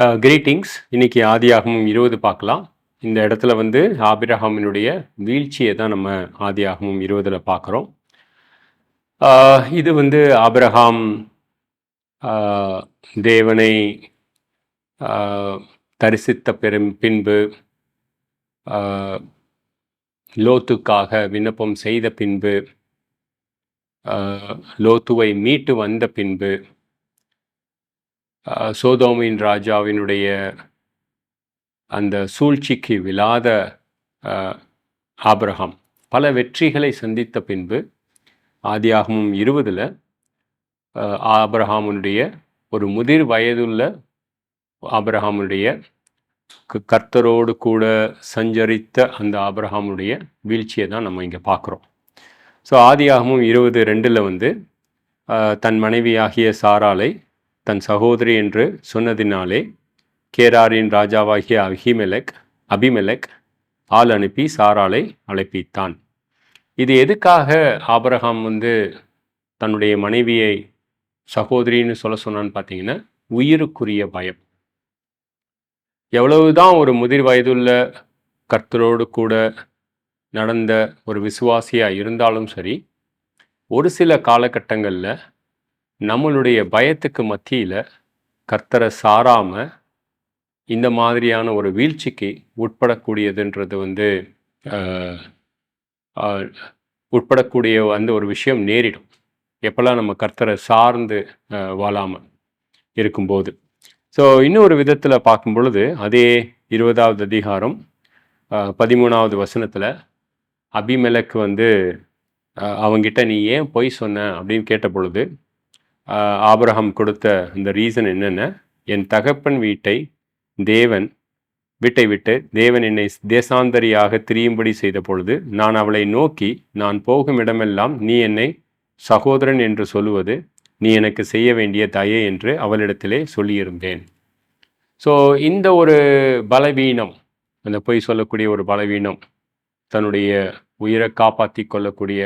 Greetings இன்னைக்கு ஆதியாகமும் இருபது பார்க்கலாம். இந்த இடத்துல வந்து ஆபிரஹாமினுடைய வீழ்ச்சியை தான் நம்ம ஆதியாகமும் இருபதில் பார்க்குறோம். இது வந்து ஆபிரஹாம் தேவனை தரிசித்த பெரும் பின்பு லோத்துக்காக விண்ணப்பம் செய்த பின்பு லோத்துவை மீட்டு வந்த பின்பு சோதோமின் ராஜாவினுடைய அந்த சூழ்ச்சிக்கு விழாத ஆஹ், ஆபிரகாம் பல வெற்றிகளை சந்தித்த பின்பு ஆதியாகமும் இருபதில் ஆபிரகாமுடைய ஒரு முதிர் வயதுள்ள ஆபிரகாமுடைய க- கர்த்தரோடு கூட சஞ்சரித்த அந்த ஆபிரகாமுடைய வீழ்ச்சியை தான் நம்ம இங்கே பார்க்குறோம். ஸோ ஆதியாகமும் இருபது ரெண்டில் வந்து தன் மனைவியாகிய சாராலை தன் சகோதரி என்று சொன்னதினாலே கேராரின் ராஜாவாகிய அஹிமெலக் அபிமெலக் ஆள் அனுப்பி சாராலை அழைப்பித்தான். இது எதுக்காக ஆபரகாம் வந்து தன்னுடைய மனைவியை சகோதரின்னு சொல்ல சொன்னான்னு பார்த்தீங்கன்னா உயிருக்குரிய பயம். எவ்வளவுதான் ஒரு முதிர் வயதுள்ள கர்த்தரோடு கூட நடந்த ஒரு விசுவாசியாக இருந்தாலும் சரி ஒரு சில காலகட்டங்களில் நம்மளுடைய பயத்துக்கு மத்தியில் கர்த்தரை சாராமல் இந்த மாதிரியான ஒரு வீழ்ச்சிக்கு உட்படக்கூடியதுன்றது வந்து உட்படக்கூடிய அந்த ஒரு விஷயம் நேரிடும். எப்போல்லாம் நம்ம கர்த்தரை சார்ந்து வாழாமல் இருக்கும்போது. ஸோ இன்னொரு விதத்தில் பார்க்கும் பொழுது அதே இருபதாவது அதிகாரம் பதிமூணாவது வசனத்தில் அபிமெலக்கு வந்து அவங்கிட்ட நீ ஏன் பொய் சொன்ன அப்படின்னு கேட்ட பொழுது ஆபரகம் கொடுத்த அந்த ரீசன் என்னென்ன? என் தகப்பன் வீட்டை தேவன் வீட்டை விட்டு தேவன் என்னை தேசாந்தரியாக திரியும்படி செய்த பொழுது நான் அவளை நோக்கி நான் போகும் இடமெல்லாம் நீ என்னை சகோதரன் என்று சொல்லுவது நீ எனக்கு செய்ய வேண்டிய தயை என்று அவளிடத்திலே சொல்லியிருந்தேன். ஸோ இந்த ஒரு பலவீனம் அந்த பொய் சொல்லக்கூடிய ஒரு பலவீனம் தன்னுடைய உயிரை காப்பாற்றி கொள்ளக்கூடிய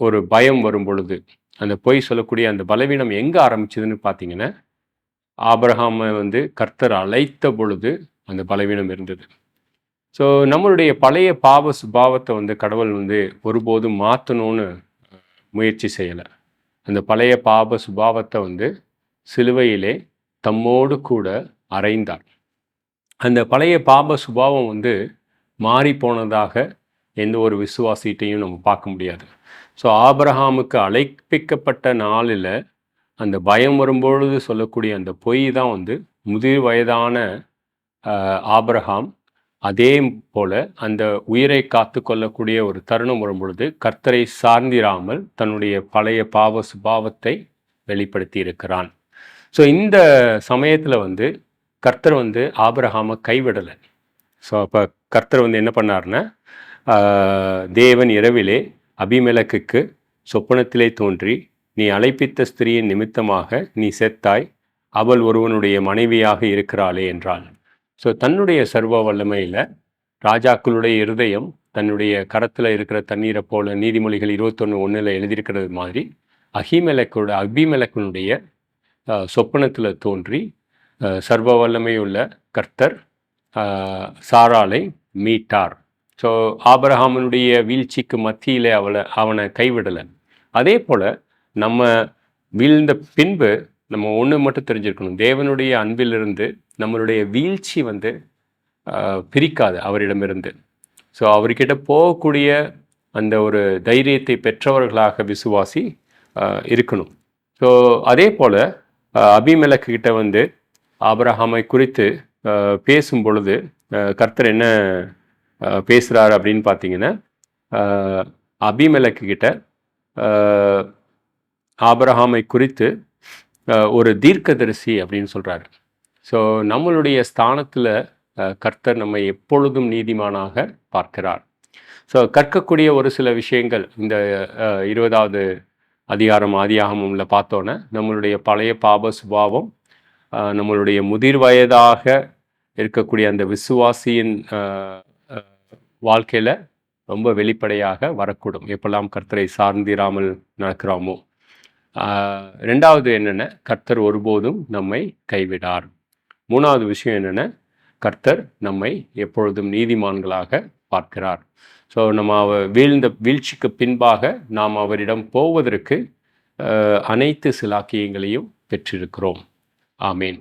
ஒரு பயம் வரும் பொழுது அந்த பொய் சொல்லக்கூடிய அந்த பலவீனம் எங்கே ஆரம்பிச்சதுன்னு பார்த்தீங்கன்னா ஆபரஹாமை வந்து கர்த்தர் அழைத்த பொழுது அந்த பலவீனம் இருந்தது. ஸோ நம்மளுடைய பழைய பாவ சுபாவத்தை வந்து கடவுள் வந்து ஒருபோதும் மாற்றணும்னு முயற்சி செய்யலை. அந்த பழைய பாப சுபாவத்தை வந்து சிலுவையிலே தம்மோடு கூட அறைந்தார். அந்த பழைய பாப சுபாவம் வந்து மாறி போனதாக எந்த ஒரு விசுவாசிட்டையும் நம்ம பார்க்க முடியாது. ஸோ ஆபரஹாமுக்கு அழைப்பிக்கப்பட்ட நாளில் அந்த பயம் வரும்பொழுது சொல்லக்கூடிய அந்த பொய் தான் வந்து முதிர் வயதான ஆபரஹாம் அதே போல் அந்த உயிரை காத்து கொள்ளக்கூடிய ஒரு தருணம் வரும்பொழுது கர்த்தரை சார்ந்திராமல் தன்னுடைய பழைய பாவ சுபாவத்தை வெளிப்படுத்தி இருக்கிறான் ஸோ இந்த சமயத்தில் வந்து கர்த்தர் வந்து ஆபரஹாமை கைவிடலை. ஸோ அப்போ கர்த்தர் வந்து என்ன பண்ணார்னா தேவன் இரவிலே அபிமெலக்குக்கு சொப்பனத்திலே தோன்றி நீ அழைப்பித்த ஸ்திரீயின் நிமித்தமாக நீ செத்தாய் அவள் ஒருவனுடைய மனைவியாக இருக்கிறாளே என்றாள். ஸோ தன்னுடைய சர்வ வல்லமையில் ராஜாக்களுடைய இருதயம் தன்னுடைய கரத்தில் இருக்கிற தண்ணீரை போல நீதிமொழிகள் இருபத்தொன்று ஒன்றில் எழுதியிருக்கிறது மாதிரி அஹிமெலக்கோட அபிமெலக்கனுடைய சொப்பனத்தில் தோன்றி சர்வ வல்லமையுள்ள கர்த்தர் சாராலை மீட்டார். ஸோ ஆபரஹாமனுடைய வீழ்ச்சிக்கு மத்தியில் அவளை அவனை கைவிடலை. அதே போல் நம்ம வீழ்ந்த பின்பு நம்ம ஒன்று மட்டும் தெரிஞ்சிருக்கணும். தேவனுடைய அன்பிலிருந்து நம்மளுடைய வீழ்ச்சி வந்து பிரிக்காது அவரிடமிருந்து. ஸோ அவர்கிட்ட போகக்கூடிய அந்த ஒரு தைரியத்தை பெற்றவர்களாக விசுவாசி இருக்கணும். ஸோ அதே போல் அபிமெலக்கு கிட்ட வந்து ஆபரஹாமை குறித்து பேசும் பொழுது கர்த்தர் என்ன பேசுகிறார் அப்படின்னு பார்த்தீங்கன்னா அபிமலக்கு அபிமெலக்கு கிட்ட குறித்து ஒரு தீர்க்கதரிசி அப்படின்னு சொல்கிறாரு ஸோ நம்மளுடைய ஸ்தானத்தில் கர்த்தர் நம்மை எப்பொழுதும் நீதிமானாக பார்க்கிறார். ஸோ கற்கக்கூடிய ஒரு சில விஷயங்கள் இந்த இருபதாவது அதிகாரம் ஆதியாகமும்ல பார்த்தோன்னே நம்மளுடைய பழைய பாப சுபாவம் நம்மளுடைய முதிர் வயதாக இருக்கக்கூடிய அந்த விசுவாசியின் வாழ்க்கையில் ரொம்ப வெளிப்படையாக வரக்கூடும். எப்பெல்லாம் கர்த்தரை சார்ந்திராமல் நடக்கிறோமோ. ரெண்டாவது என்னென்ன? கர்த்தர் ஒருபோதும் நம்மை கைவிடார். மூணாவது விஷயம் என்னென்ன? கர்த்தர் நம்மை எப்பொழுதும் நீதிமான்களாக பார்க்கிறார். ஸோ நம்ம அவர் வீழ்ந்த வீழ்ச்சிக்கு பின்பாக நாம் அவரிடம் போவதற்கு அனைத்து சிலாக்கியங்களையும் பெற்றிருக்கிறோம். ஆமேன்.